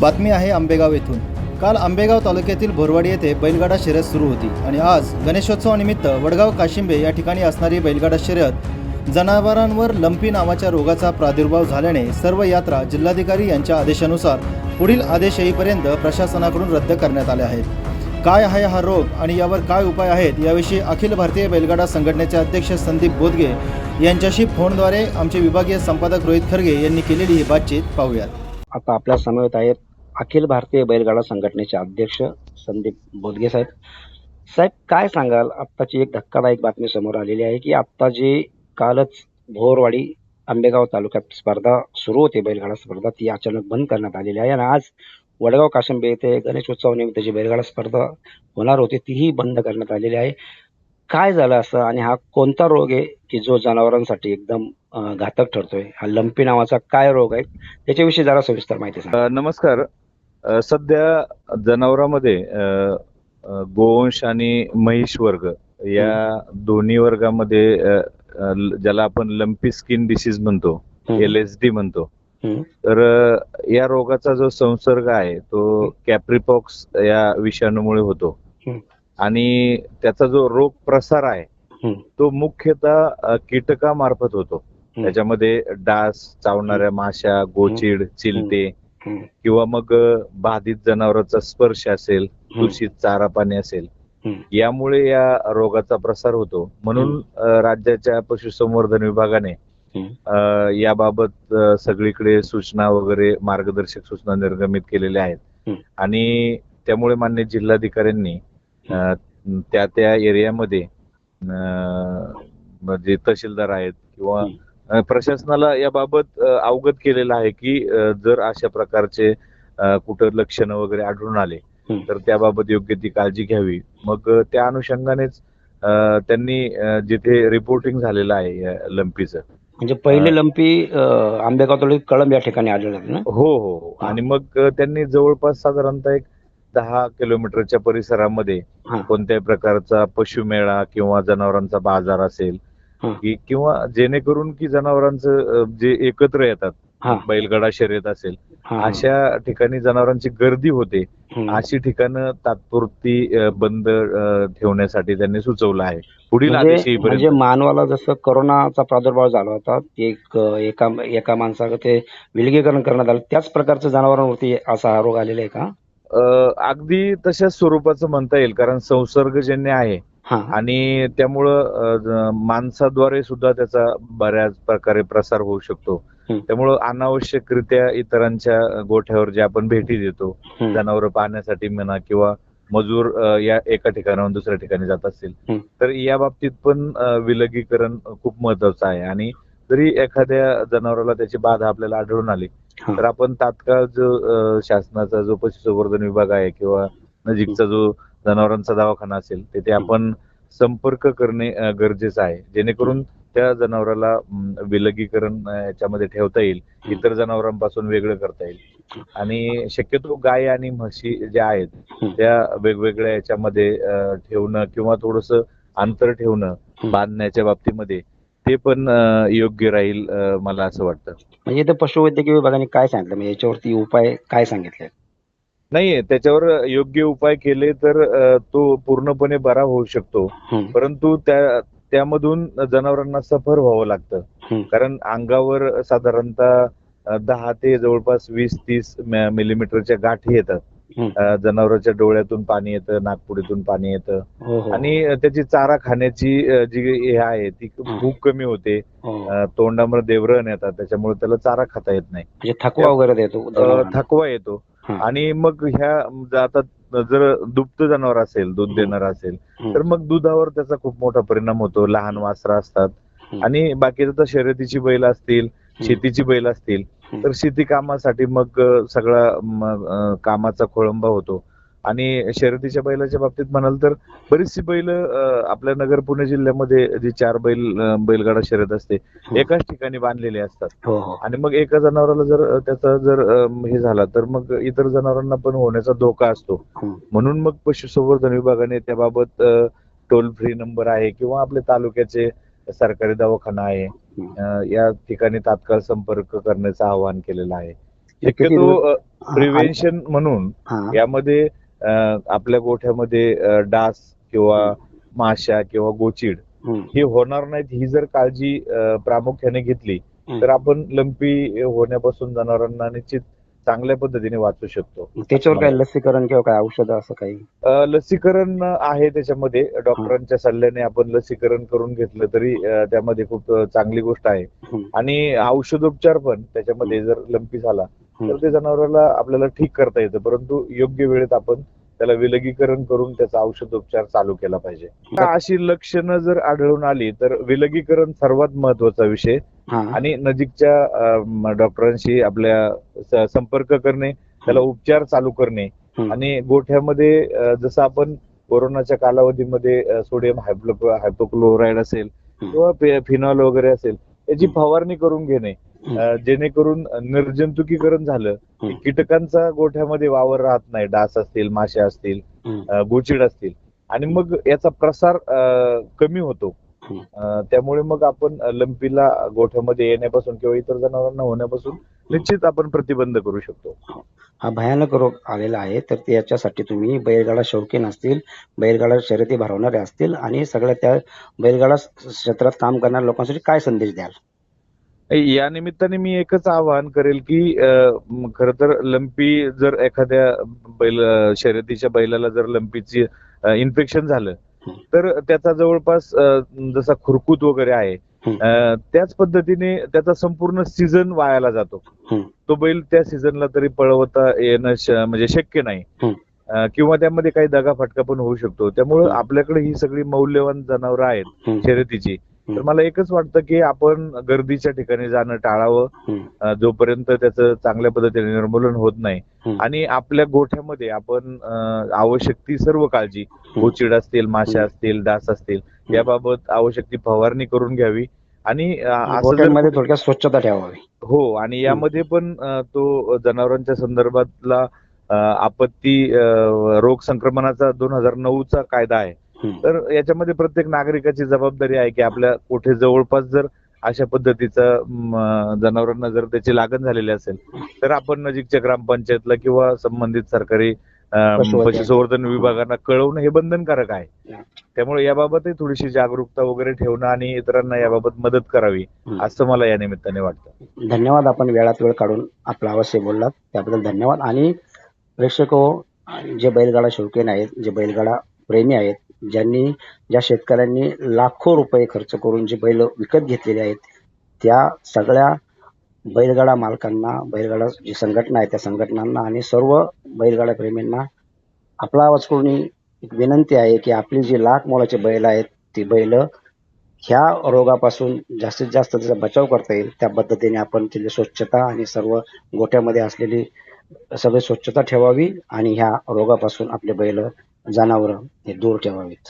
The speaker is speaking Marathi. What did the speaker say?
बातमी आहे आंबेगाव येथून. काल आंबेगाव तालुक्यातील बोरवाडी येथे बैलगाडा शर्यत सुरू होती आणि आज गणेशोत्सवानिमित्त वडगाव काशिंबे या ठिकाणी असणारी बैलगाडा शर्यत जनावरांवर लंपी नावाच्या रोगाचा प्रादुर्भाव झाल्याने सर्व यात्रा जिल्हाधिकारी यांच्या आदेशानुसार पुढील आदेश येईपर्यंत प्रशासनाकडून रद्द करण्यात आल्या आहेत. काय आहे हा रोग आणि यावर काय उपाय आहेत याविषयी अखिल भारतीय बैलगाडा संघटनेचे अध्यक्ष संदीप बोदगे यांच्याशी फोनद्वारे आमचे विभागीय संपादक रोहित खरगे यांनी केलेली ही बातचीत पाहूयात. आता आपल्या समवेत आहेत अखिल भारतीय बैलगाडा संघटनेचे अध्यक्ष संदीप बोदगे साहेब. साहेब काय सांगाल? आत्ताची एक धक्कादायक बातमी समोर आलेली आहे की आत्ता जी कालच भोरवाडी आंबेगाव तालुक्यात स्पर्धा सुरू होती बैलगाडा स्पर्धा ती अचानक बंद करण्यात आलेली आहे आणि आज वडगाव काशंबे येथे गणेश उत्सवानिमित्त जी बैलगाडा स्पर्धा होणार होती तीही बंद करण्यात आलेली आहे. काय झालं असं आणि हा कोणता रोग आहे की जो जनावरांसाठी एकदम घातक ठरतोय? हा लंपी नावाचा काय रोग आहे? त्याच्याविषयी जरा सविस्तर माहिती सांगा. नमस्कार. सध्या जनावरांमध्ये गोवंश आणि महिष वर्ग या दोन्ही वर्गामध्ये ज्याला आपण लंपी स्किन डिसीज म्हणतो. एल एस डी म्हणतो. तर या रोगाचा जो संसर्ग आहे तो कॅप्रिपॉक्स या विषाणूमुळे होतो. आणि त्याचा जो रोग प्रसार आहे. तो मुख्यतः कीटकामार्फत होतो त्याच्यामध्ये डास चावणाऱ्या माशा गोचीड हम्म. किंवा मग बाधित जनावरांचा स्पर्श असेल दूषित चारा पाणी असेल. यामुळे या रोगाचा प्रसार होतो. म्हणून राज्याच्या पशुसंवर्धन विभागाने याबाबत सगळीकडे सूचना वगैरे मार्गदर्शक सूचना निर्गमित केलेल्या आहेत. आणि त्यामुळे मान्य जिल्हाधिकाऱ्यांनी त्या त्या एरियामध्ये म्हणजे तहसीलदार आहेत किंवा प्रशासनाला याबाबत अवगत केलेलं आहे की जर अशा प्रकारचे कुठं लक्षणं वगैरे आढळून आले. तर त्याबाबत योग्य ती काळजी घ्यावी मग त्या अनुषंगानेच त्यांनी जिथे रिपोर्टिंग झालेलं आहे लंपीचं म्हणजे पहिले लंपी आंबेगाव कळंब या ठिकाणी आढळले ना हो हो हो. आणि मग त्यांनी जवळपास साधारणतः एक दहा किलोमीटरच्या परिसरामध्ये. कोणत्याही प्रकारचा पशुमेळा किंवा जनावरांचा बाजार असेल. की किंवा जेणेकरून की जनावरांचं जे एकत्र येतात. बैलगाडा शर्यत असेल. अशा ठिकाणी जनावरांची गर्दी होते. अशी ठिकाणं तात्पुरती बंद ठेवण्यासाठी त्यांनी सुचवलं आहे पुढील म्हणजे म्हणजे मानवाला जसं करोनाचा प्रादुर्भाव झाला होता एक एका एका माणसाचं ते विलगीकरण करण्यात आलं त्याच प्रकारचं जनावरांवरती असा हा रोग आलेला आहे का अगदी तशाच स्वरूपाचं म्हणता येईल कारण संसर्गजन्य आहे आणि त्यामुळं माणसाद्वारे सुद्धा त्याचा बऱ्याच प्रकारे प्रसार होऊ शकतो. त्यामुळं अनावश्यकरित्या इतरांच्या गोठ्यावर जे आपण भेटी देतो. जनावरं पाहण्यासाठी म्हणा किंवा मजूर या एका ठिकाणाहून दुसऱ्या ठिकाणी जात असतील. तर या बाबतीत पण विलगीकरण खूप महत्वाचं आहे आणि जरी एखाद्या जनावराला त्याची बाधा आपल्याला आढळून आली. तर आपण तात्काळ जो शासनाचा जो पशुसंवर्धन विभाग आहे किंवा नजीकचा जो जनावरांचा दवाखाना असेल तिथे आपण संपर्क करणे गरजेचं आहे. जेणेकरून त्या जनावराला विलगीकरण याच्यामध्ये ठेवता येईल. इतर जनावरांपासून वेगळं करता येईल. आणि शक्यतो गाय आणि म्हशी ज्या आहेत. त्या वेगवेगळ्या याच्यामध्ये ठेवणं किंवा थोडस अंतर ठेवणं. बांधण्याच्या बाबतीमध्ये ते पण योग्य राहील मला असं वाटतं. म्हणजे इथे पशुवैद्यकीय विभागाने काय सांगितलं? म्हणजे याच्यावरती उपाय काय सांगितले? नाही त्याच्यावर योग्य उपाय केले तर तो पूर्णपणे बरा होऊ शकतो. परंतु त्या त्यामधून जनावरांना सफर व्हावं लागतं. कारण अंगावर साधारणतः दहा ते जवळपास वीस तीस मिलीमीटरच्या गाठी येतात जनावरांच्या डोळ्यातून पाणी येतं नागपुडीतून पाणी येतं हो हो आणि त्याची चारा खाण्याची जी हे आहे ती. भूक कमी होते हो. तोंडामध्ये देवरण येतात त्याच्यामुळे त्याला चारा खाता येत नाही म्हणजे थकवा वगैरे. थकवा येतो. आणि मग ह्या ज- आता जर दुभत जनावर असेल दूध. देणार असेल. तर मग दुधावर त्याचा खूप मोठा परिणाम होतो लहान वासरा असतात. आणि बाकीचं तर शर्यतीची बैल असतील शेतीची बैल असतील. तर शेती कामासाठी मग सगळा कामाचा खोळंबा होतो आणि शर्यतीच्या बैलाच्या बाबतीत म्हणाल तर बरीचशी बैल आपल्या नगर पुणे जिल्ह्यामध्ये जी चार बैल बैलगाडा शर्यत असते हम्म. एकाच ठिकाणी बांधलेले असतात. हो हो. आणि मग एका जनावराला जर त्याचा जर हे झाला तर मग इतर जनावरांना पण होण्याचा धोका असतो. म्हणून मग पशुसंवर्धन विभागाने त्याबाबत टोल फ्री नंबर आहे किंवा आपले तालुक्याचे सरकारी दवाखाना आहे या ठिकाणी तात्काळ संपर्क करण्याचं आवाहन केलेलं आहे. शक्यतो प्रिव्हेन्शन म्हणून हा. यामध्ये आपल्या गोठ्यामध्ये डास किंवा माशा किंवा गोचीड हे होणार नाहीत ही जर काळजी प्रामुख्याने घेतली. तर आपण लंपी होण्यापासून जनावरांना निश्चित चांगल्या पद्धतीने वाचू शकतो. त्याच्यावर काय लसीकरण किंवा काय औषध असं काही? लसीकरण आहे त्याच्यामध्ये. डॉक्टरांच्या सल्ल्याने आपण लसीकरण करून घेतलं तरी त्यामध्ये खूप चांगली गोष्ट आहे. आणि औषधोपचार पण त्याच्यामध्ये जर लंपी झाला. तर ते जनावराला आपल्याला ठीक करता येतं. परंतु योग्य वेळेत आपण त्याला विलगीकरण करून त्याचा औषधोपचार चालू केला पाहिजे. अशी लक्षणं जर आढळून आली तर विलगीकरण सर्वात महत्त्वाचा विषय. आणि नजीकच्या डॉक्टरांशी आपल्या संपर्क करणे त्याला उपचार चालू करणे. आणि गोठ्यामध्ये जसं आपण कोरोनाच्या कालावधीमध्ये सोडियम हायपोक्लोराईड असेल. किंवा फिनॉल वगैरे असेल याची. फवारणी करून घेणे. जेणेकरून निर्जंतुकीकरण झालं. कीटकांचा गोठ्यामध्ये वावर राहत नाही डास असतील माश्या असतील गोचीड असतील. आणि मग याचा प्रसार कमी होतो. त्यामुळे मग आपण लंपीला गोठ्यामध्ये येण्यापासून किंवा इतर जनावरांना होण्यापासून निश्चित आपण प्रतिबंध करू शकतो. हा भयानक रोग आलेला आहे तर ते याच्यासाठी तुम्ही बैलगाडा शौकीन असतील बैलगाडा शर्यती भरवणारे असतील आणि सगळ्या त्या बैलगाडा क्षेत्रात काम करणाऱ्या लोकांसाठी काय संदेश द्याल? या निमित्ताने मी एकच आवाहन करेल की खर तर लंपी जर एखाद्या बैल शर्यतीच्या बैलाला जर लंपीची इन्फेक्शन झालं. तर त्याचा जवळपास जसा खुरकूत वगैरे आहे त्याच पद्धतीने त्याचा संपूर्ण सीझन वायाला जातो. तो बैल त्या सीझनला तरी पळवता येणं म्हणजे शक्य नाही. किंवा त्यामध्ये काही दगाफटका पण होऊ शकतो. त्यामुळं. आपल्याकडे ही सगळी मौल्यवान जनावरं आहेत शर्यतीची. तर. मला एकच वाटतं की आपण गर्दीच्या ठिकाणी जाणं टाळावं जोपर्यंत त्याचं चांगल्या पद्धतीने निर्मूलन होत नाही. आणि आपल्या गोठ्यामध्ये आपण आवश्यक ती सर्व काळजी गोचिड असतील माशा. असतील डास असतील याबाबत आवश्यक ती फवारणी करून घ्यावी आणि थोडक्यात स्वच्छता ठेवावी हो आणि यामध्ये पण तो जनावरांच्या संदर्भातला आपत्ती रोग संक्रमणाचा दोन हजार नऊचा कायदा आहे. तर याच्यामध्ये प्रत्येक नागरिकाची जबाबदारी आहे की आपल्या कुठे जवळपास जर अशा पद्धतीचा जनावरांना जर त्याची लागण झालेली असेल तर आपण नजीकच्या ग्रामपंचायतला किंवा संबंधित सरकारी. पशुसंवर्धन विभागांना कळवणं हे बंधनकारक आहे. त्यामुळे याबाबतही थोडीशी जागरूकता वगैरे ठेवणं आणि इतरांना याबाबत मदत करावी. असं मला या निमित्ताने वाटतं धन्यवाद आपण वेळात वेळ काढून आपला अवश्य बोललात त्याबद्दल धन्यवाद आणि प्रेक्षक हो, जे बैलगाडा शौकीन आहेत जे बैलगाडा प्रेमी आहेत ज्यांनी ज्या शेतकऱ्यांनी लाखो रुपये खर्च करून जी बैल विकत घेतलेली आहेत त्या सगळ्या बैलगाडा मालकांना बैलगाडा जी संघटना आहे त्या संघटनांना आणि सर्व बैलगाडा प्रेमींना आपला आवाज करून एक विनंती आहे की आपली जी लाख मोलाचे बैल आहेत ती बैल ह्या रोगापासून जास्तीत जास्त त्याचा बचाव करता येईल त्या पद्धतीने आपण तिथली स्वच्छता आणि सर्व गोठ्यामध्ये असलेली सगळी स्वच्छता ठेवावी आणि ह्या रोगापासून आपले बैल जनावरं हे दूर ठेवावीत.